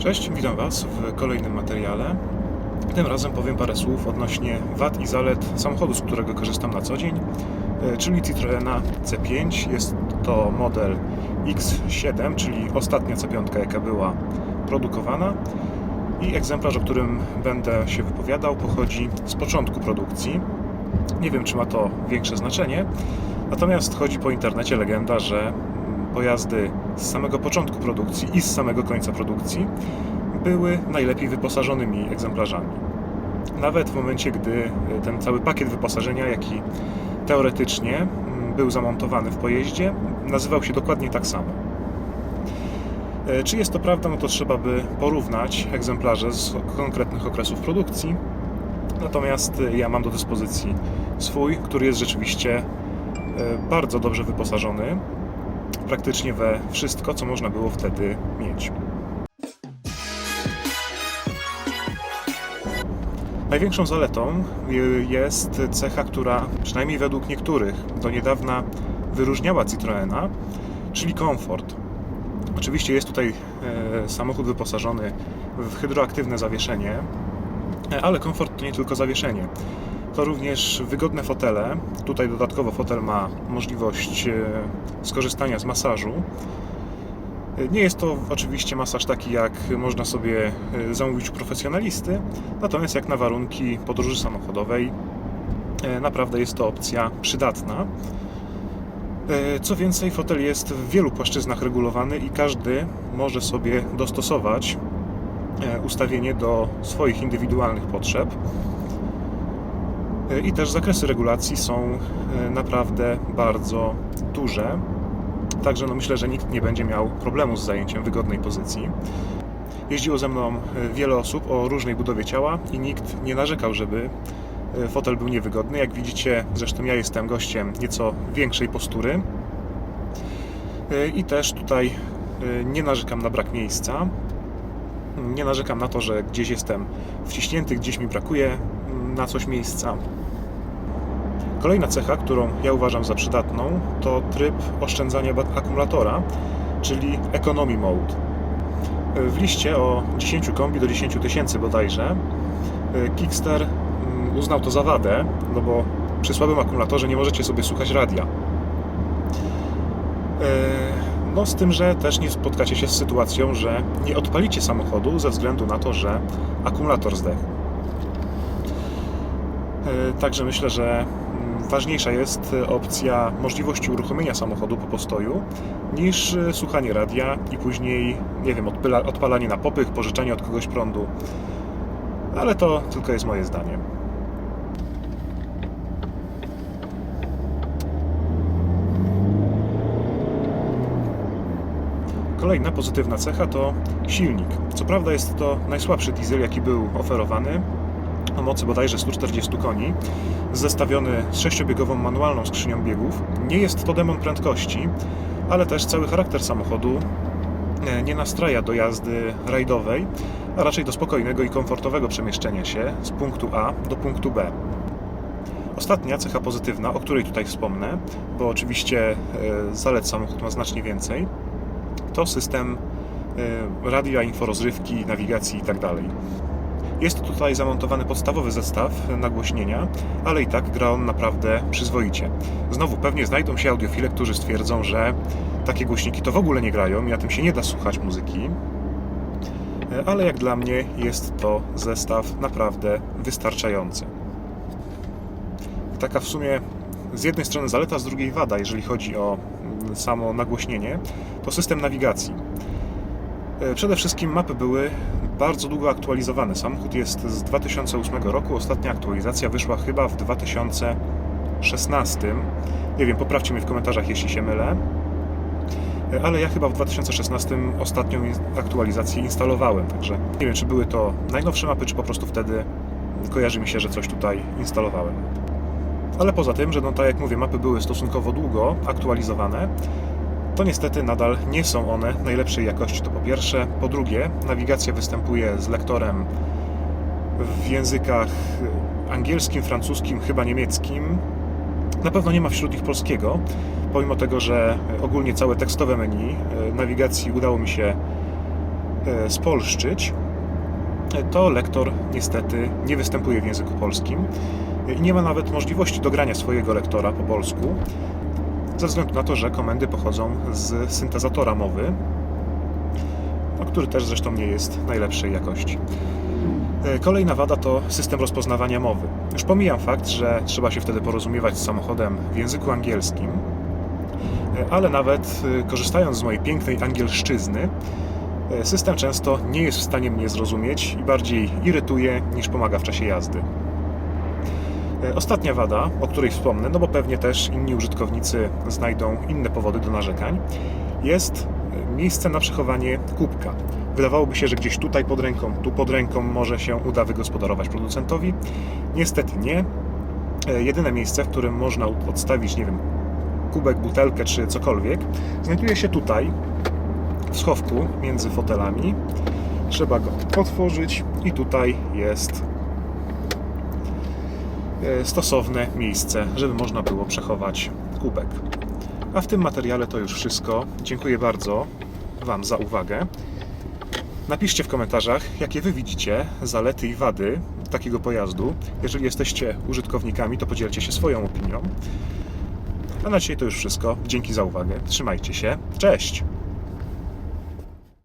Cześć, witam Was w kolejnym materiale. Tym razem powiem parę słów odnośnie wad i zalet samochodu, z którego korzystam na co dzień, e, czyli Citroena C5. Jest to model X7, czyli ostatnia C5, jaka była produkowana. I egzemplarz, o którym będę się wypowiadał, pochodzi z początku produkcji. Nie wiem, czy ma to większe znaczenie, natomiast chodzi po internecie legenda, że pojazdy z samego początku produkcji i z samego końca produkcji były najlepiej wyposażonymi egzemplarzami. Nawet w momencie, gdy ten cały pakiet wyposażenia, jaki teoretycznie był zamontowany w pojeździe, nazywał się dokładnie tak samo. E, Czy jest to prawda? No to trzeba by porównać egzemplarze z konkretnych okresów produkcji. Natomiast e, ja mam do dyspozycji swój, który jest rzeczywiście e, bardzo dobrze wyposażony, praktycznie we wszystko, co można było wtedy mieć. Największą zaletą jest cecha, która przynajmniej według niektórych do niedawna wyróżniała Citroena, czyli komfort. Oczywiście jest tutaj e, samochód wyposażony w hydroaktywne zawieszenie, e, ale komfort to nie tylko zawieszenie. To również wygodne fotele. Tutaj dodatkowo fotel ma możliwość e, skorzystania z masażu. E, Nie jest to oczywiście masaż taki, jak można sobie e, zamówić u profesjonalisty, natomiast jak na warunki podróży samochodowej, naprawdę jest to opcja przydatna. Co więcej, fotel jest w wielu płaszczyznach regulowany i każdy może sobie dostosować ustawienie do swoich indywidualnych potrzeb. E, I też zakresy regulacji są e, naprawdę bardzo duże. Także no myślę, że nikt nie będzie miał problemu z zajęciem wygodnej pozycji. Jeździło ze mną e, wiele osób o różnej budowie ciała i nikt nie narzekał, żeby fotel był niewygodny. Jak widzicie, zresztą ja jestem gościem nieco większej postury. I też tutaj nie narzekam na brak miejsca. Nie narzekam na to, że gdzieś jestem wciśnięty, gdzieś mi brakuje mm, na coś miejsca. Kolejna cecha, którą ja uważam za przydatną, to tryb oszczędzania akumulatora, czyli Economy Mode. W liście o 10 kombi do 10 tysięcy bodajże e, Kickster mm, uznał to za wadę, no bo przy słabym akumulatorze nie możecie sobie słuchać radia. E, No z tym, że też nie spotkacie się z sytuacją, że nie odpalicie samochodu ze względu na to, że akumulator zdechł. E, Także myślę, że ważniejsza jest e, opcja możliwości uruchomienia samochodu po postoju niż e, słuchanie radia i później, nie wiem, odpyla, odpalanie na popych, pożyczanie od kogoś prądu. Ale to tylko jest moje zdanie. Kolejna pozytywna cecha to silnik. Co prawda jest to najsłabszy diesel, jaki był oferowany, o mocy bodajże 140 koni, zestawiony z sześciobiegową manualną skrzynią biegów. Nie jest to demon prędkości, ale też cały charakter samochodu e, nie nastraja do jazdy rajdowej, a raczej do spokojnego i komfortowego przemieszczenia się z punktu A do punktu B. Ostatnia cecha pozytywna, o której tutaj wspomnę, bo oczywiście e, zalet samochód ma znacznie więcej, to system e, radia, inforozrywki, nawigacji itd. Jest tutaj zamontowany podstawowy zestaw nagłośnienia, ale i tak gra on naprawdę przyzwoicie. Znowu, pewnie znajdą się audiofile, którzy stwierdzą, że takie głośniki to w ogóle nie grają, i na tym się nie da słuchać muzyki. E, Ale jak dla mnie jest to zestaw naprawdę wystarczający. Taka w sumie z jednej strony zaleta, z drugiej wada, jeżeli chodzi o mm, samo nagłośnienie, to system nawigacji. E, Przede wszystkim mapy były bardzo długo aktualizowane. Samochód jest z 2008 roku, ostatnia aktualizacja wyszła chyba w 2016. Nie wiem, poprawcie mnie w komentarzach, jeśli się mylę. E, Ale ja chyba w 2016 ostatnią aktualizację instalowałem, także nie wiem, czy były to najnowsze mapy, czy po prostu wtedy kojarzy mi się, że coś tutaj instalowałem. Ale poza tym, że no tak jak mówię, mapy były stosunkowo długo aktualizowane, to niestety nadal nie są one najlepszej jakości. To po pierwsze. Po drugie, nawigacja występuje z lektorem w językach angielskim, francuskim, chyba niemieckim. Na pewno nie ma wśród nich polskiego, pomimo tego, że ogólnie całe tekstowe menu e, nawigacji udało mi się e, spolszczyć, to lektor niestety nie występuje w języku polskim i nie ma nawet możliwości dogrania swojego lektora po polsku, ze względu na to, że komendy pochodzą z syntezatora mowy, no, który też zresztą nie jest najlepszej jakości. E, Kolejna wada to system rozpoznawania mowy. Już pomijam fakt, że trzeba się wtedy porozumiewać z samochodem w języku angielskim, e, ale nawet e, korzystając z mojej pięknej angielszczyzny, system często nie jest w stanie mnie zrozumieć i bardziej irytuje niż pomaga w czasie jazdy. E, Ostatnia wada, o której wspomnę, no bo pewnie też inni użytkownicy znajdą inne powody do narzekań, jest e, miejsce na przechowanie kubka. Wydawałoby się, że gdzieś tutaj pod ręką, tu pod ręką może się uda wygospodarować producentowi. Niestety nie. E, Jedyne miejsce, w którym można odstawić, nie wiem, kubek, butelkę czy cokolwiek, znajduje się tutaj, w schowku między fotelami. Trzeba go otworzyć i tutaj jest stosowne miejsce, żeby można było przechować kubek. A w tym materiale to już wszystko. Dziękuję bardzo Wam za uwagę. Napiszcie w komentarzach, jakie Wy widzicie zalety i wady takiego pojazdu. Jeżeli jesteście użytkownikami, to podzielcie się swoją opinią. A na dzisiaj to już wszystko. Dzięki za uwagę. Trzymajcie się. Cześć!